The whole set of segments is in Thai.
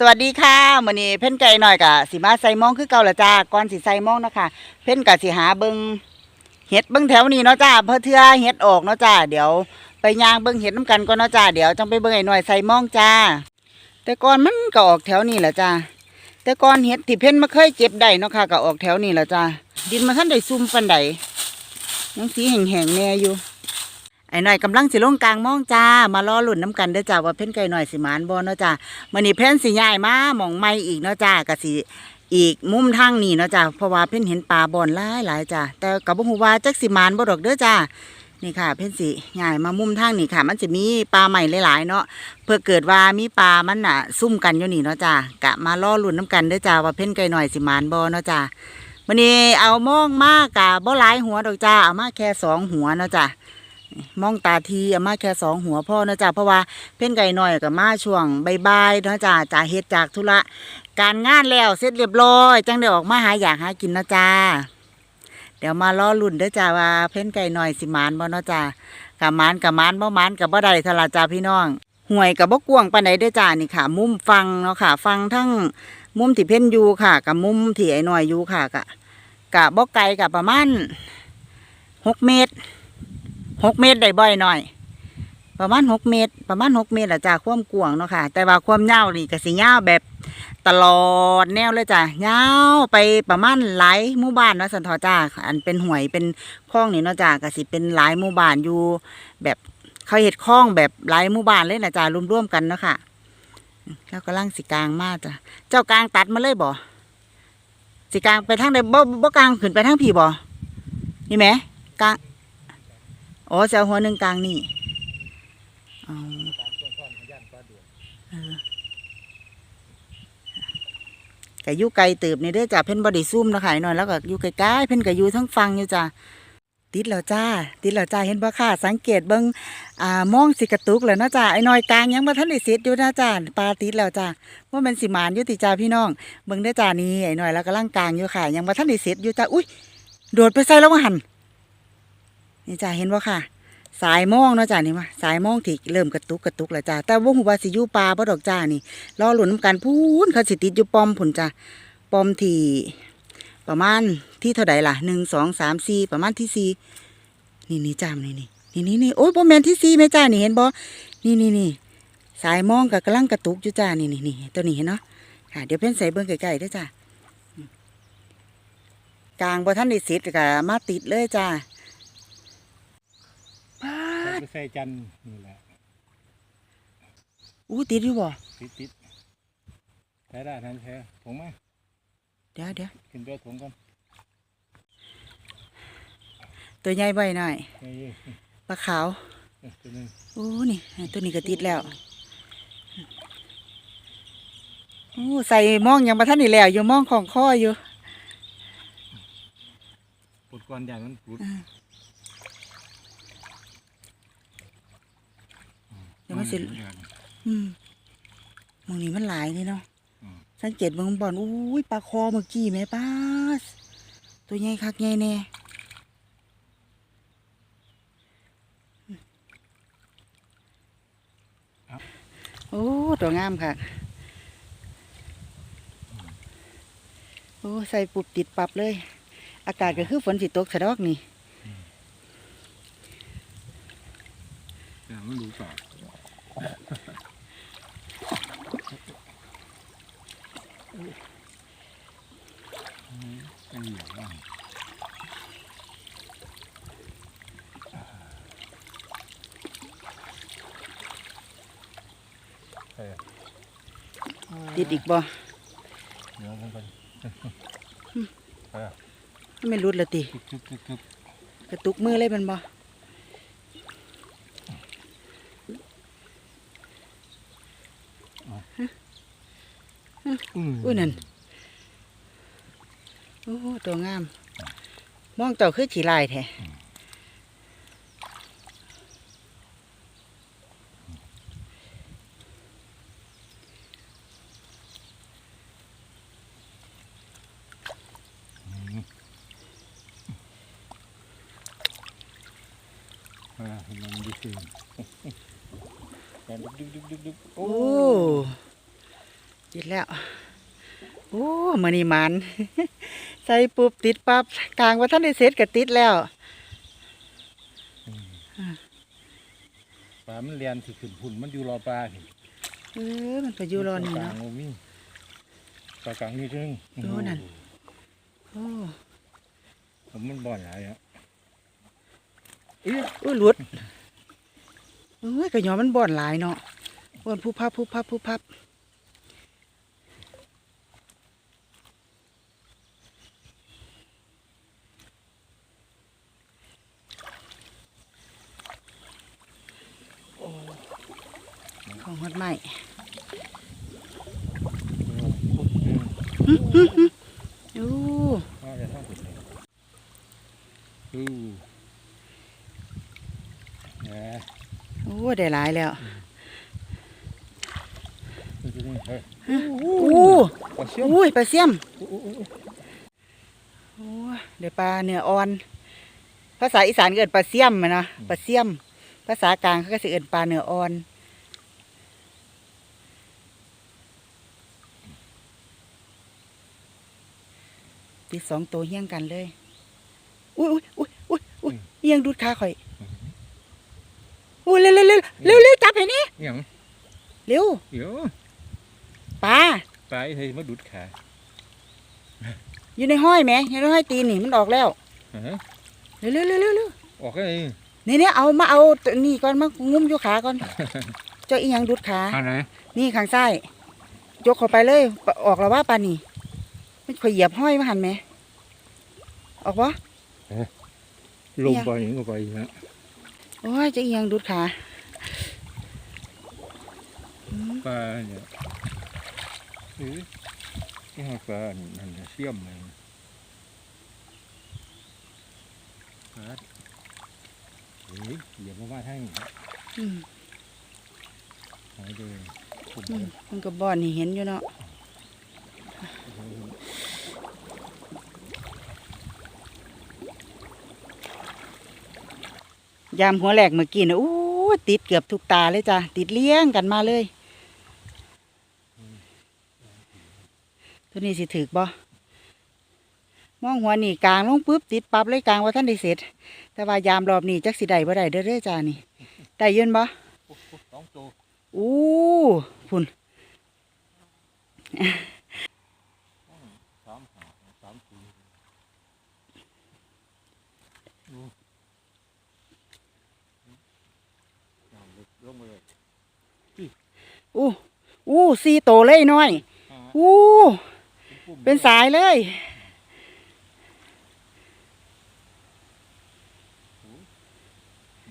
สวัสดีค่ะมื้อนี้เพ่นไก่หน่อยกะสิมาใส่มองคือเก่าละจ้าก่อนสิใส่มองเนาะคะเพ่นกะสิหาเบิงเห็ดเบิงแถวนี้เนาะจ้าเพื่อเทื่อเห็ดออกเนาะจ้าเดี๋ยวไปย่างเบิงเห็ดน้ำกันก่อนเนาะจ้าเดี๋ยวจังไปเบิงไอ้หน่อยใส่มองจ้า แต่ก่อนมันก็ออกแถวนี้แหละจ้าแต่ก่อนเห็ดที่เพ่นมาเคยเก็บได้เนาะค่ะก็ออกแถวนี้แหละจ้าดินมาท่านได้ซุ่มปันใดยังสีแห้งๆแน่อยู่ ไอ้หน่อยกำลังสิลงกลางมองจ้า มารอหลุ่นน้ำกันเด้อจ้าว่าเพ่นไก่หน่อยสิมานบ่เนาะจ้ามื่อนี้เพ่นสิย้ายมาหมองไม่อีกเนาะจ้ากะสิอีกมุมทางนี้เนาะจ้าเพราะว่าเพ่นเห็นปลาบอนหลายหลายจ้าแต่กับบ่ฮู้ว่าจักสิมานบ่ดอกเด้อจ้านี่ค่ะ เพ่นสิย้ายมามุมทางนี้ค่ะ มันจะมีปลาใหม่หลายๆเนาะเพื่อเกิดว่ามีปลามันน่ะ ซุ่มกันอยู่นี่เนาะจ้ากะมาล่อลุ่นน้ำกันเด้อจ้าว่าเพ่นไก่หน่อยสิมานบ่เนาะจ้ามื่อนี้เอามองมากกะบ่หลายหัวดอกจ้าเอามาแค่สองหัวเนาะจ้า มองตาทีอามาแค่สองหัวพ่อนะจ้าเพราะว่าเพ่นไก่หน่อยกับมาช่วงใบ่ายๆเนะจ้าจากเฮ็ดจากธุระการงานแล้วเสร็จเรียบร้อย จังได้ออกมาหาอยากหากินนะจ้าเดี๋ยวมารอลุ่นเด้อจ้าว่าเพ่นไก่หน่อยสิมานบ่เนาะจ้ากับมานกับมานบ่มานกับบ่ได้ทลาจ้าพี่น้องห่วยกับบ่กวางปานใดเด้อจ้านี่ค่ะ มุมฟังเนาะค่ะ ฟังทั้งมุมที่เพ่นอยู่ค่ะกับมุมที่ไอ้หน่อยอยู่ค่ะกะกะบ่ไกลกับประมาณหกเมตร หกเมตรได้บ่อยหน่อย ประมาณหกเมตร ประมาณหกเมตรอะจ้าความกว้างเนาะค่ะ แต่ว่าความยาวนี่ก็สิยาวแบบตลอดแนวเลยจ้ะยาวไปประมาณหลายหมู่บ้านเนาะสันทอจ้าอันเป็นหวยเป็นคลองนี่เนาะจ้าก็สิเป็นหลายหมู่บ้านอยู่ แบบเขาเห็ดคลองแบบหลายหมู่บ้านเลยนะจ้ารวมๆกันเนาะค่ะแล้วกำลังสิกลางมากจ้ะเจ้ากลางตัดมาเลยบ่สิกลางไปทางใดบ่บ่กลางขึ้นไปทางผีบ่นี่ไหมกลาง อ๋อจะเอาหัวหนึ่งกลางนี่อ๋อก็อยู่ไกลติบนี่เด้อจ้ะเพิ่นบ่ได้ซุ่มเนาะค่ะหน่อยแล้วก็อยู่ไกลๆเพิ่นก็อยู่ทั้งฟังอยู่จ้ะติดแล้วจ้า ติดแล้วจ้าเห็นบ่ค่ะ สังเกตเบิ่งอ่ามองสิกระตุกแล้วนะจ้าไอ้น้อยกลางยังบ่ทันได้เสร็จอยู่นะจ้าปลาติดแล้วจ้าว่ามันสิมานอยู่ติจ้าพี่น้องเบิ่งเด้จ้านี่ไอ้น้อยแล้วกำลังกลางอยู่ค่ะ ยังบ่ทันได้เสร็จอยู่จ้าอุ้ยโดดไปใส่แล้วว่าหัน นี่จ้าเห็นบ่ค่ะ สายมองเนาะจ้านี่มาสายมองที่เริ่มกระตุกกระตุกแล้วจ้าแต่ว่าหูวาสิยู่ปลาบ่ดอกจ้านี่รอหลุนน้ำกันพูนเขาสิติดอยู่ปอมผุนจ้าปอมที่ประมาณที่เท่าใดล่ะหนึ่งสองสามสี่ประมาณที่สี่นี่นี่จ้ามนี่นี่นี่นี่นี่โอ้ยบ่แมนที่สี่แม่จ้านี่เห็นบ่นี่นี่นี่สายมองกับกำลังกระตุกอยู่จ้านี่นี่นี่ตัวนี้เห็นเนาะค่ะเดี๋ยวเพ่นใส่เบิ้งใกล้ๆด้วยจ้ากลางบ่ท่านได้เสร็จก็มาติดเลยจ้า ไปใส่จันทร์นี่แหละอู้ติดอยู่บ่ติดติดใช้ได้ทันแท้ถุงไหมเดี๋ยวเดี๋ยวขึ้นตัวถุงก่อนตัวใหญ่ใบหน่อยนี่นี่ปลาขาวนี่ตัวหนึงโอ้นี่ ตัวนี้ก็ติดแล้วโอ้ใส่หมองยังมาท่านนี่แล้วอยู่หมองของข้ออยู่ปวดก่อนอย่างนั้นปวด วมันสิอย่างอืมหมองนี้มันหลายนี่เนาะอืมสังเกตเบิ่งบ่อนอุ้ยปลาคอเมื่อกี้แม่ป้าสตัวใหญ่คักใหญ่แน่โอ้ตัวงามค่ะ โอ้ ใส่ปุบติดปรับเลย อากาศก็คือฝนสิตกสะดอกนี่ อย่างมันดูต่อเป็นเหลี่ยมบ้าง ติดอีกบ่เดี๋ยวมันก็ไม่รุดละติทึบทึบทึบทึบกระตุกมือเลยแมันบ่อุ้ยนั่นโอ้ตัวงาม มองเจ้าคือฉีลายแท้ อ่าเห็นมันดีขึ้นแต่ ดึกดึกดึกดึกดึกโอ้โอ้ติดแล้ว โอ้มือนี่มันใส่ปุ๊บติดปั๊บกลางว่าท่านได้เสร็จก็ติดแล้วปลามันเรียนที่ขึ้นหุ่นมันอยู่รอปลาสิเออมันก็อยู่รอนี่ปลาเนาะโมมี่ปลากลางนี่ถึงโอ้นั่นโอ้ผมมันบ่อนหลายอะเอ้ยอุ้ยหลุดเอ้ยก็ยอมมันบ่อนหลายเนาะ บ่อนผู้พับผู้พับผู้พับโอ้ของฮอดใหม่โอ้ว่าจะท่องสุดเลยอู้แหมโอ้ได้หลายแล้วนี่คื อนี่เฮ้ยอู้ปลาเชี่ยวอุ้ยปลาเสี่ยมอู้อู้อู้โอ้ยเดี๋ยวปลาเนื้ออ่อน ภาษาอีสานก็เอิ้นปลาเสี่ยมอะนะปลาเสี่ยม ภาษากลางเขาก็สิเอิ้นปลาเนื้ออ่อนติดสองตัวเฮี้ยงกันเลย อุ้ยอุ้ยอุ้ยอุ้ยอุ้ยเอียงดูดขาข่อยอุ้ยเร็วเร็วเร็วเร็วเร็วจับให้นี่หยังเร็วเดี๋ยว ปลาปลาไอ้เฮ้ยมาดูดขาอยู่ในห้อยแหมอยู่ในห้อยตีนนี่มันออกแล้วฮะเร็วเร็วเร็วเร็วเร็วออกเลยนี่เนี่ยเอามาเอาตัวนี่ก่อนมางุ้มอยู่ขาก่อนเจ้าอีหยังดูดขาอันไหนนี่ข้างซ้ายยกเข้าไปเลยปะออกแล้วว่าปานนี่มันข่อยเหยียบห้อยมาหันไหมออกวะลงไปอย่างนี้ก็ไปนะโอ้ยเจ้าอีหยังดูดขาอืมปลาเนี่ย เอ้ยนี่ฮะปลานั่นเชี่ยมเลยปลาเฮ้ยเหยียบมาว่าให้อืมหายเลยมันก็บ่อนนี่เห็นอยู่เนาะยามหัวแหลกเมื่อกี้นะอู้ติดเกือบทุกตาเลยจ้ะ ติดเลี้ยงกันมาเลย ตัวนี้สิถือบ่มองหัวนี่กลางลงปุ๊บติดปั๊บเลยกลางว่าท่านได้เสร็จ แต่ว่ายามรอบนี้จักสิได้บ่ได้เด้อเด้อจ้านี่ได้ยืนบ่สองตัวอู้พุ่นสามหาสามสี่ดูน้ำลึกลงไปเลยอู้อู้สี่โตเลยน้อยอ่าอู้ปุ่มๆ เป็นสายเลย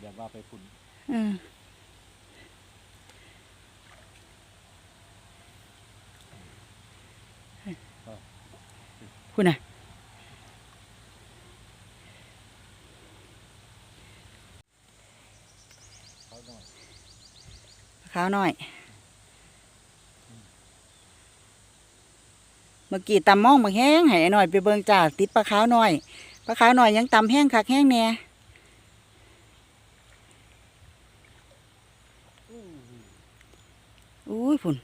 อย่าว่าไปฝุ่นอืมคุณน่ะเขาหน่อยขาวหน่อย มื่อกี้ตำมองบางแห้งให้หน่อยไปเบิงจ่าติดปลาขาวหน่อยปลาขาวหน่อยยังตำแห้งคักแห้งแน่อุ้ยพุ่น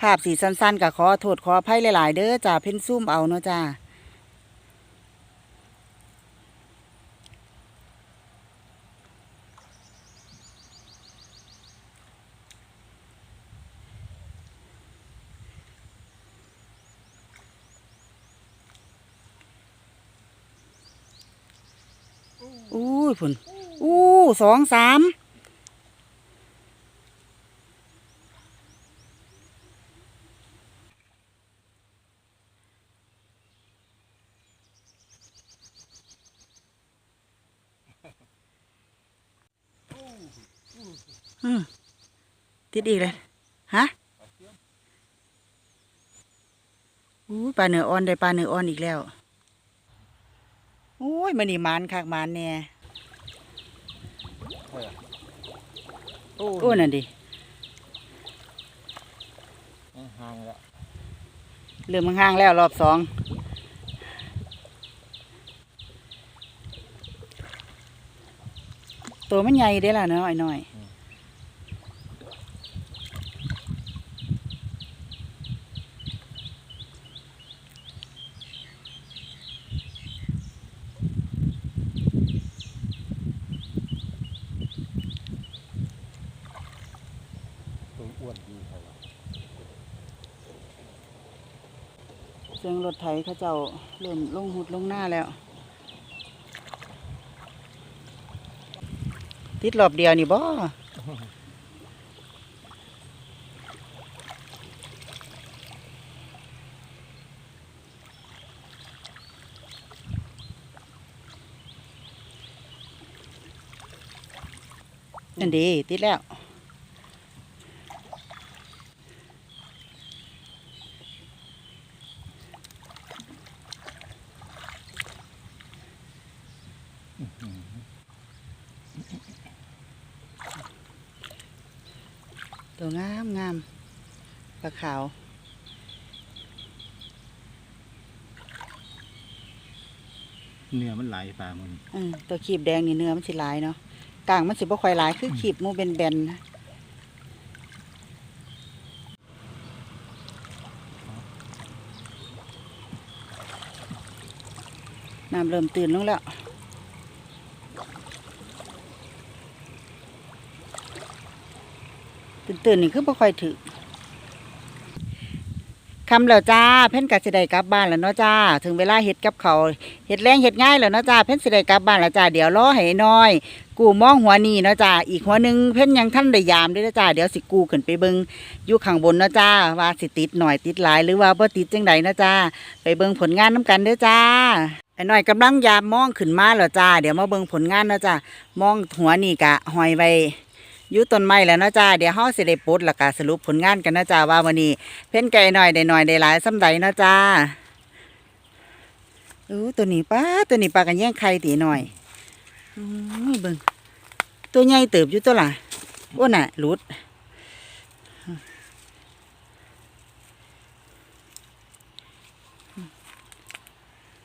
ภาพสีสั้นๆกับขอโทษขออภัยหลาย ๆ เด้อจ่าเพ่นซุ่มเอาเนาะจ้า อู้ยพุ่นอู้สองสามติดอีกเลยฮะอู้ปลาเนื้ออ่อนได้ปลาเนื้ออ่อนอีกแล้ว โอ้ยมันนี่มานคักมานแน่โอ้โอ้นั่นดิห่างแล้วเริ่มห่างๆแล้วรอบสองตัวมันใหญ่เด้ล่ะเนาะไอ้น้อย ตัวอ้วนดีเขาว่า เสียงรถไถเขาเจ้าเริ่มลงหุดลงหน้าแล้ว ติดรอบเดียวนี่บ่นั่นดีติดแล้ว ตัวงามงามปลาขาวเนื้อมันไหลปลามันเออตัวขีบแดงนี่เนื้อมันสิหลายเนาะกลางมันสิบ่ค่อยหลายคือขีบหมูเป็นแบนๆนะน้ำเริ่มตื่นลงแล้ว ตื่นนี่คือบ่ค่อยถึกคำแล้วจ้า เพ่นกะสิได้กลับบ้านแล้วเนาะจ้า ถึงเวลาเฮ็ดกับเขาเฮ็ดแรงเฮ็ดง่ายแล้วเนาะจ้า เพ่นสิได้กลับบ้านแล้วจ้า เดี๋ยวรอให้น้อย กูมองหัวนี่เนาะจ้า อีกหัวหนึ่งเพ่นยังท่านได้ยามด้วยนะจ้า เดี๋ยวสิกูขึ้นไปเบิงอยู่ข้างบนเนาะจ้า ว่าสิติดหน่อยติดหลายหรือว่าบ่ติดจังใดเนาะจ้า ไปเบิงผลงานน้กันเด้อจ้าไอ้น้อยกำลังยามมองขึ้นมาแล้วจ้า เดี๋ยวมาเบิงผลงานเนาะจ้ามองหัวนี่กะหอยไว้ ยู่ต้นไม้แล้วนะจ้าเดี๋ยวเฮาสิได้ปลดแล้วก็สรุปผลงานกันนะจ้าว่าวันนี้เพ่นไก่หน่อยได้หน่อยได้หลายซ้ำใดนะจ้าอู้ตัวนี้ป้าตัวนี้ปลากันแย่งไข่ตีหน่อยอู้เบิ่งตัวใหญ่เติบอยู่ตัวล่ะอ้นน่ะหลุด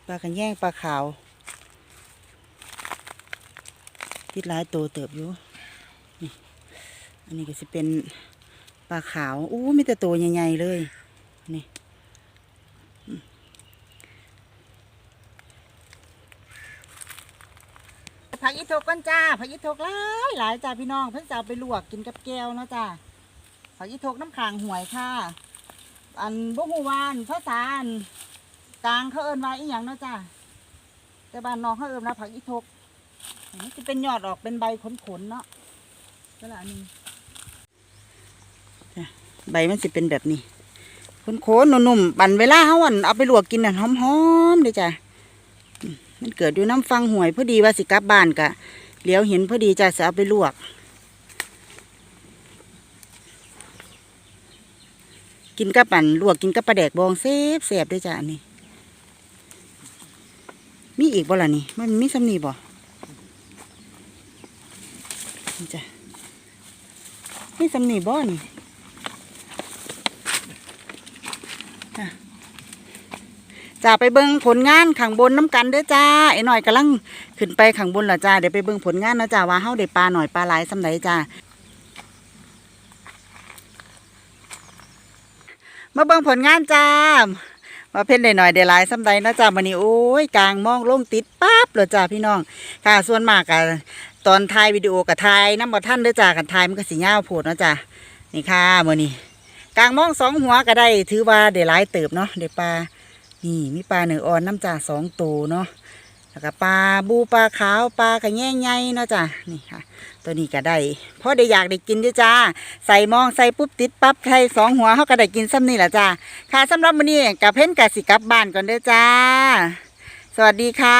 ปลากันแย่งปลาขาวติดหลายตัวเติบอยู่ อันนี้ก็จะเป็นปลาขาวอู้มีแต่ตัวใหญ่ๆเลย นี่ผักอีทกกันจ้าผักอีทกหลายหลายจ้าพี่น้องเพิ่นจะเอาไปลวกกินกับแก้วเนาะจ้าผักอีทกน้ำขางหวยค่ะ อันบุฮูวานภาษาอันกลางเขาเอิ้นว่าอีหยังเนาะจ้าแต่บ้านน้องเขาเอิ้นว่าผักอีทกนี่จะเป็นยอดออกเป็นใบขนๆเนาะก็ละอันนี้ ใบมันสิเป็นแบบนี้โคนนุ่มๆปั่นเวลาเฮาอั่นเอาไปลวกกินน่ะหอมๆเด้อจ้ะมันเกิดอยู่น้ำฟังห่วยพอดีว่าสิกลับบ้านกะเหลียวเห็นพอดีจ้ะจะเอาไปลวกกินกับปั่นลวกกินกับปลาแดกบองเซฟเสบด้วยจ้ะอันนี้มีอีกบ่ล่ะนี่ มันมีสำนีบ่นี่จ้ะมีสำนีบ่นี่ จ้าไปเบิ่งผลงานข้างบนน้ำกันเด้อจ้าไอ้หน่อยกำลังขึ้นไปข้างบนละจ้าเดี๋ยวไปเบิ่งผลงานนะจ้าว่าเฮาได้ปลาหน่อยปลาหลายสำใดจ้ามาเบิ่งผลงานจ้าว่าเพ่นได้หน่อยได้หลายสำใดนะจ้ามื้อนี้โอ้ยกลางมองลงติดปั๊บเลยจ้าพี่น้อง ค่ะส่วนมากอะตอนถ่ายวิดีโอกับถ่ายน้ำบ่ท่านเด้อจ้ากันถ่ายมันก็สิยาวโพดนะจ้านี่ค่ะมื้อนี้กลางมองสองหัวก็ได้ถือว่าได้หลายเติบเนาะได้ปลา นี่มีปลาเนื้ออ่อนน้ำจ่าสองตัวเนาะแล้วก็ปลาบูปลาขาวปลากระแง่ไงเนาะจ้ะนี่ค่ะ ตัวนี้ก็ได้เพราะได้อยากได้กินด้วยจ้า ใส่มองใส่ปุ๊บติดปั๊บใส่สองหัวเขาก็ได้กินซ้ำนี่แหละจ้าค่ะสำหรับวันนี้กับเพ่นกับสิกับบ้านก่อนเด้อจ้า สวัสดีค่ะ